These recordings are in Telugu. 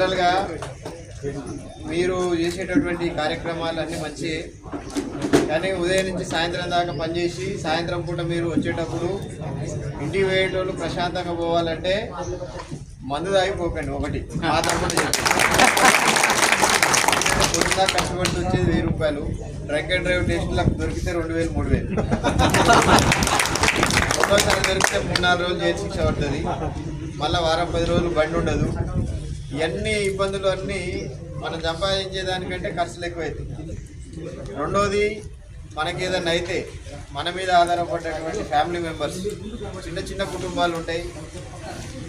జనరల్గా మీరు చేసేటటువంటి కార్యక్రమాలు అన్నీ మంచి కానీ ఉదయం నుంచి సాయంత్రం దాకా పనిచేసి సాయంత్రం పూట మీరు వచ్చేటప్పుడు ఇంటికి పోయేటోళ్ళు ప్రశాంతంగా పోవాలంటే మందు తాగిపోకండి ఒకటి. మా తరపున పొద్దున్న కష్టపడి వచ్చేది వెయ్యి రూపాయలు. ట్రక్ అండ్ డ్రైవ్ టెస్టులకు దొరికితే రెండు వేలు మూడు వేలు. ఒక్కోసారి దొరికితే మూడు నాలుగు రోజులు జైలు శిక్ష పడుతుంది. మళ్ళీ వారం పది రోజులు బండి ఉండదు. ఇవన్నీ ఇబ్బందులు అన్నీ మనం సంపాదించేదానికంటే ఖర్చులు ఎక్కువైతాయి. రెండోది మనకి ఏదైనా అయితే మన మీద ఆధారపడేటువంటి ఫ్యామిలీ మెంబర్స్ చిన్న చిన్న కుటుంబాలు ఉంటాయి.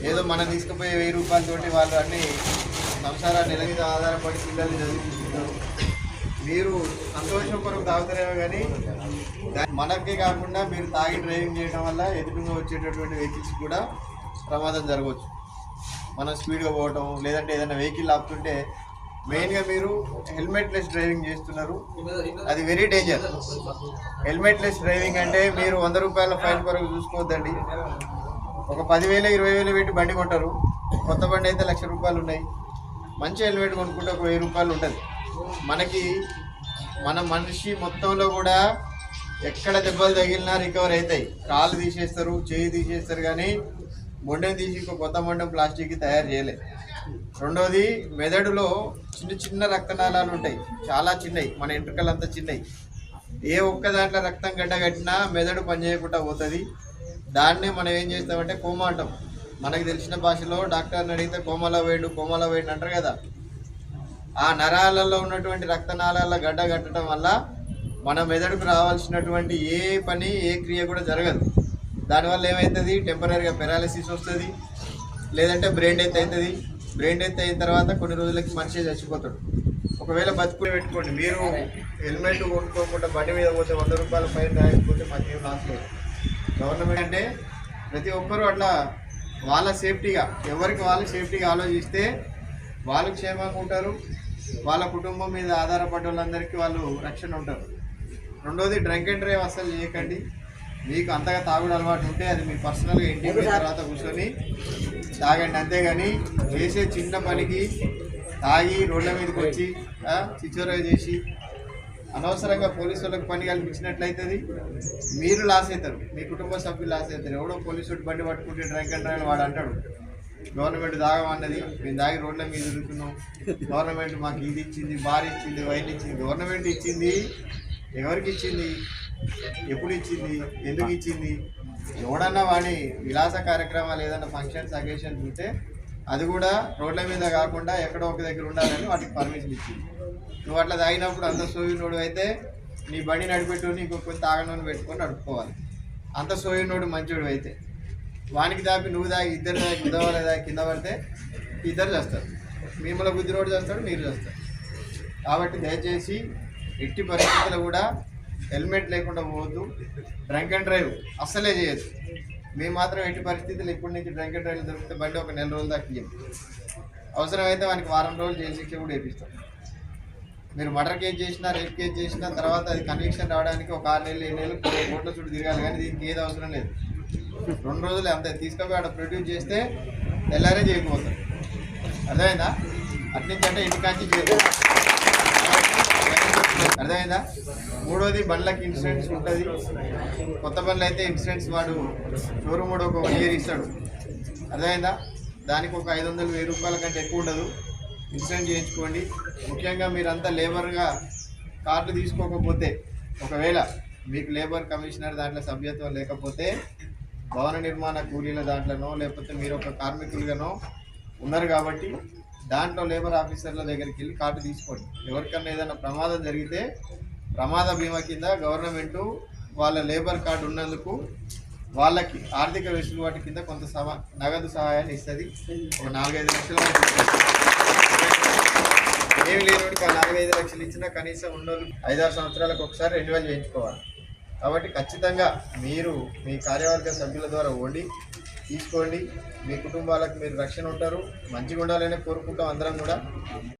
ఏదో మనం తీసుకుపోయే వెయ్యి రూపాయలతోటి వాళ్ళు అన్ని సంసారాన్ని నెల మీద ఆధారపడి పిల్లల్ని చదివిస్తున్నారు. మీరు సంతోషం కొరకు తాగుతారేమో కానీ మనకే కాకుండా మీరు తాగి డ్రైవింగ్ చేయడం వల్ల ఎదురుగా వచ్చేటటువంటి వెహికల్స్ కూడా ప్రమాదం జరగవచ్చు. మనం స్పీడ్గా పోవటం లేదంటే ఏదైనా వెహికల్ ఆపుతుంటే మెయిన్గా మీరు హెల్మెట్ లెస్ డ్రైవింగ్ చేస్తున్నారు. అది very danger helmet less driving అంటే మీరు వంద రూపాయల ఫైన్ కొరకు చూసుకోవద్దండి. ఒక పదివేలు ఇరవై వేలు పెట్టి బండి కొంటారు. కొత్త బండి అయితే లక్ష రూపాయలు ఉన్నాయి. మంచి హెల్మెట్ కొనుక్కుంటే ఒక వెయ్యి రూపాయలు ఉంటుంది. మనకి మన మనిషి మొత్తంలో కూడా ఎక్కడ దెబ్బలు తగిలినా రికవర్ అవుతాయి. కాలు తీసేస్తారు చేయి తీసేస్తారు కానీ మొండెం తీసి ఇంకో కొత్త మొండెం ప్లాస్టిక్కి తయారు చేయలే. రెండోది మెదడులో చిన్న చిన్న రక్తనాళాలు ఉంటాయి. చాలా చిన్నవి మన ఎంట్రుకలు అంతా చిన్నవి ఏ ఒక్క దాంట్లో రక్తం గడ్డ కట్టినా మెదడు పనిచేయకుండా పోతుంది. దాన్నే మనం ఏం చేస్తామంటే కోమా అంటాం. మనకు తెలిసిన భాషలో డాక్టర్ని అడిగితే కోమలో వేయండు కోమలో వేడు అంటారు కదా. ఆ నరాలలో ఉన్నటువంటి రక్తనాళాల గడ్డ కట్టడం వల్ల మన మెదడుకు రావాల్సినటువంటి ఏ పని ఏ క్రియ కూడా జరగదు. దానివల్ల ఏమవుతుంది టెంపరీగా పెరాలసిస్ వస్తుంది. లేదంటే బ్రెయిన్ డెత్ అవుతుంది బ్రెయిన్ డెత్ అయిన తర్వాత కొన్ని రోజులకి మనిషి చచ్చిపోతాడు. ఒకవేళ బతుకుని పెట్టుకోండి. మీరు హెల్మెట్ కొట్టుకోకుండా బండి మీద పోతే వంద రూపాయల పైన రాయకపోతే మాకేం లాస్ లేదు. గవర్నమెంట్ అంటే ప్రతి ఒక్కరూ అట్లా వాళ్ళ సేఫ్టీగా ఎవరికి వాళ్ళు సేఫ్టీగా ఆలోచిస్తే వాళ్ళు క్షేమంగా ఉంటారు. వాళ్ళ కుటుంబం మీద ఆధారపడ్డ వాళ్ళందరికీ వాళ్ళు రక్షణ ఉంటారు. రెండోది డ్రంక్ అండ్ డ్రైవ్ అస్సలు చేయకండి. మీకు అంతగా తాగుడు అలవాటు ఉంటే అది మీ పర్సనల్గా ఇంటికి తర్వాత కూర్చొని తాగండి. అంతేగాని చేసే చిన్న పనికి తాగి రోడ్ల మీదకి వచ్చి ఆ, చిచ్చోర చేసి అనవసరంగా పోలీసు వాళ్ళకి పని కల్పించినట్లయితుంది. మీరు లాస్ అవుతారు మీ కుటుంబ సభ్యులు లాస్ అవుతారు ఎవడో పోలీసు బండి పట్టుకుంటే డ్రంక్ అండ్ డ్రైవ్ వాడు అంటాడు. గవర్నమెంట్ దాగమన్నది మేము దాగి రోడ్ల మీద తిరుగుతున్నాం. గవర్నమెంట్ మాకు ఇది ఇచ్చింది బార్ ఇచ్చింది వైన్ ఇచ్చింది. గవర్నమెంట్ ఇచ్చింది ఎవరికి ఇచ్చింది? ఎప్పుడు ఇచ్చింది ఎందుకు ఇచ్చింది ఎవడన్నా వాడి విలాస కార్యక్రమాలు ఏదైనా ఫంక్షన్స్ అకేషన్స్ ఉంటే అది కూడా రోడ్ల మీద కాకుండా ఎక్కడో ఒక దగ్గర ఉండాలని వాటికి పర్మిషన్ ఇచ్చింది. నువ్వు అట్లా తాగినప్పుడు అంత సోయినోడు అయితే నీ బండి నడిపెట్టు నీకు కొంత తాగనోని పెట్టుకొని నడుపుకోవాలి. అంత సోయినోడు మంచోడు అయితే వానికి దాపి నువ్వు దాగి ఇద్దరు దాగి ఉదవాలి దాగి కింద పడితే ఇద్దరు చేస్తారు. మిమ్మల్ని బుద్ధి రోడ్డు చేస్తాడు మీరు చేస్తారు. కాబట్టి దయచేసి ఎట్టి పరిస్థితులు కూడా హెల్మెట్ లేకుండా పోవద్దు. డ్రంక్ అండ్ డ్రైవ్ అస్సలే చేయొచ్చు మేము మాత్రం ఎట్టి పరిస్థితులు ఇప్పటి నుంచి డ్రంక్ అండ్ డ్రైవ్ దొరికితే బండి ఒక నెల రోజుల దాకా ఇయ్యం. అవసరమైతే వానికి వారం రోజులు జైలు శిక్ష కూడా వేపిస్తాం. మీరు మర్డర్ కేసు చేసినా రేప్ కేసు చేసినా తర్వాత అది కన్విక్షన్ రావడానికి ఒక ఆరు నెలలు ఏడు నెలలు కోట్ల చుట్టూ తిరగాలి కానీ దీనికి ఏది అవసరం లేదు. రెండు రోజులు అంతే. తీసుకొని ఆడ ప్రొడ్యూస్ చేస్తే తెల్లారే చేయకపోతారు అర్థమైందా? అట్నుంచి అంటే ఇంటికాంచి అర్థమైందా? మూడోది బండ్లకి ఇన్సూరెన్స్ ఉంటుంది. కొత్త బండ్లు అయితే ఇన్సూరెన్స్ వాడు షోరూమ్ కూడా ఒక వన్ ఇయర్ ఇస్తాడు. అర్థమైందా? దానికి ఒక ఐదు వందలు వెయ్యి రూపాయల కంటే ఎక్కువ ఉండదు. ఇన్సూరెన్స్ చేయించుకోండి. ముఖ్యంగా మీరంతా లేబర్గా కార్డు తీసుకోకపోతే ఒకవేళ మీకు లేబర్ కమిషనర్ దాంట్లో సభ్యత్వం లేకపోతే భవన నిర్మాణ కూలీల దాంట్లోనో లేకపోతే మీరు ఒక కార్మికులుగానో ఉన్నారు కాబట్టి దాంట్లో లేబర్ ఆఫీసర్ల దగ్గరికి వెళ్ళి కార్డు తీసుకోండి. ఎవరికన్నా ఏదైనా ప్రమాదం జరిగితే ప్రమాద బీమా కింద గవర్నమెంట్ వాళ్ళ లేబర్ కార్డు ఉన్నందుకు వాళ్ళకి ఆర్థిక వెసులుబాటు కింద కొంత సమా నగదు సహాయాన్ని ఇస్తుంది. ఒక నాలుగైదు లక్షల ఏమి లేనివాడికి ఆ నాలుగైదు లక్షలు ఇచ్చినా కనీసం ఉన్నోళ్ళు ఐదారు సంవత్సరాలకు ఒకసారి రెన్యువల్ చేయించుకోవాలి. కాబట్టి ఖచ్చితంగా మీరు మీ కార్యవర్గ సభ్యుల ద్వారా ఓడి. తీసుకోండి. మీ కుటుంబాలకు మీరు రక్షణ ఉంటారు. మంచిగా ఉండాలని కోరుకుంటాం అందరం కూడా.